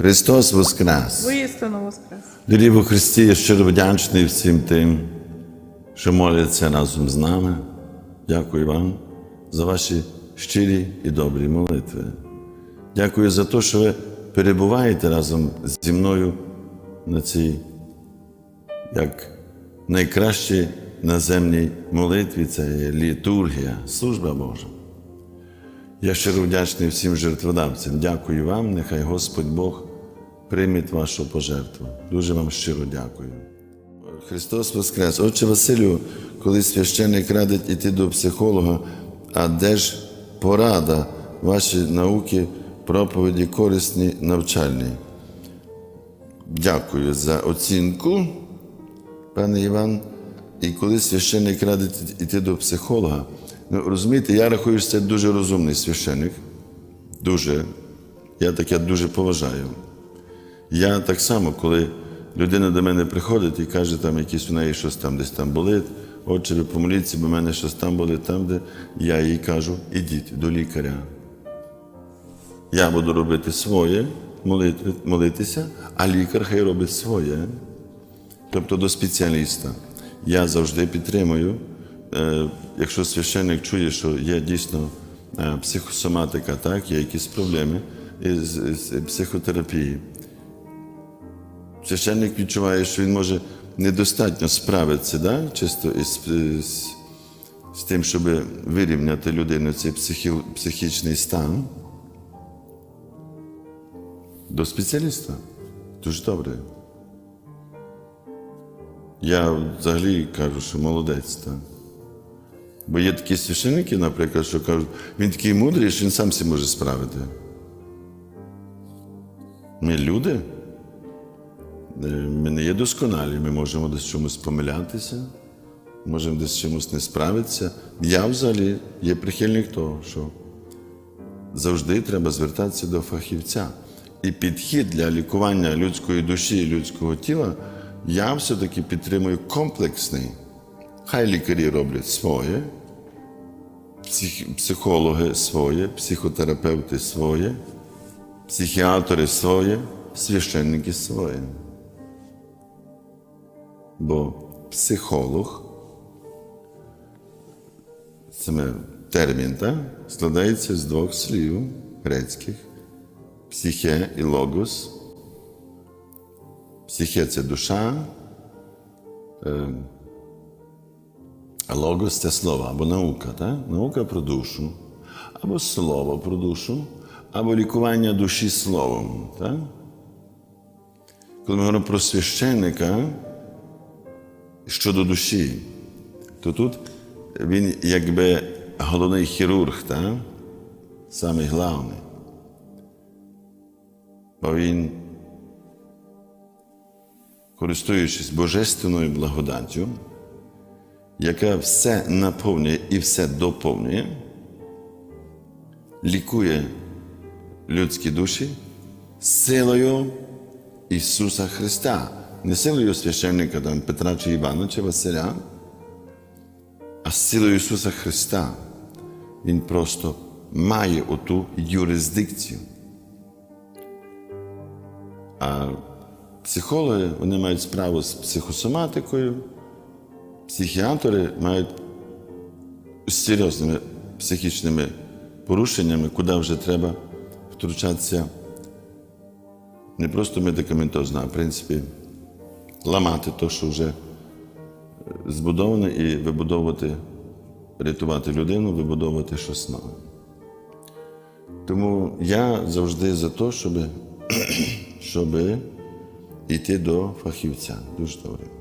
Христос Воскрес! Воістину воскрес. Дорогі во Христі, я щиро вдячний всім тим, що моляться разом з нами. Дякую вам за ваші щирі і добрі молитви. Дякую за те, що ви перебуваєте разом зі мною на цій, як найкращій наземній молитві, це є літургія, служба Божа. Я щиро вдячний всім жертводавцям. Дякую вам, нехай Господь Бог прийме вашу пожертву. Дуже вам щиро дякую. Христос Воскрес. Отче Василю, коли священник радить іти до психолога, а де ж порада, ваші науки, проповіді корисні, навчальні? Дякую за оцінку, пане Іван. І коли священник радить іти до психолога, ну розумієте, я рахую, що це дуже розумний священник. Дуже. Я таке дуже поважаю. Я так само, коли людина до мене приходить і каже, там якісь у неї щось там десь там болить, отче, ви помоліться, бо в мене щось там болить, там, де я їй кажу, ідіть до лікаря. Я буду робити своє, молитви, молитися, а лікар хай робить своє. Тобто до спеціаліста. Я завжди підтримую, е, якщо священник чує, що є дійсно е, психосоматика, так, є якісь проблеми з психотерапії. Священник відчуває, що він може недостатньо справитися, да? чисто із, з, з тим, щоб вирівняти людину цей психі, психічний стан. До спеціаліста. Дуже добре. Я взагалі кажу, що молодець. Так. Бо є такі священники, наприклад, що кажуть, він такий мудрий, що він сам себе може справити. Ми люди. Е, Ми не є досконалі, ми можемо десь чомусь помилятися, можемо десь чомусь не справитися. Я взагалі є прихильник того, що завжди треба звертатися до фахівця. І підхід для лікування людської душі і людського тіла я все-таки підтримую комплексний. Хай лікарі роблять своє, псих- психологи своє, психотерапевти своє, психіатри своє, священники своє. Бо психолог саме термін, так, складається з двох слів грецьких психе і логос. Психе це душа, е, а логос це слово або наука, так? наука про душу, або слово про душу, або лікування душі словом. Так? Коли ми говоримо про священника щодо душі, то тут він якби головний хірург, так? самий головний. Бо він, користуючись божественною благодаттю, яка все наповнює і все доповнює, лікує людські душі силою Ісуса Христа, не силою священника там, Петра чи Івана чи Василя, а силою Ісуса Христа. Він просто має оту юрисдикцію. А психологи вони мають справу з психосоматикою, психіатри мають з серйозними психічними порушеннями, куди вже треба втручатися не просто медикаментозно, а в принципі ламати те, що вже збудоване, і вибудовувати, рятувати людину, вибудовувати щось нове. Тому я завжди за те, щоб щоб йти до фахівця. Дуже добре.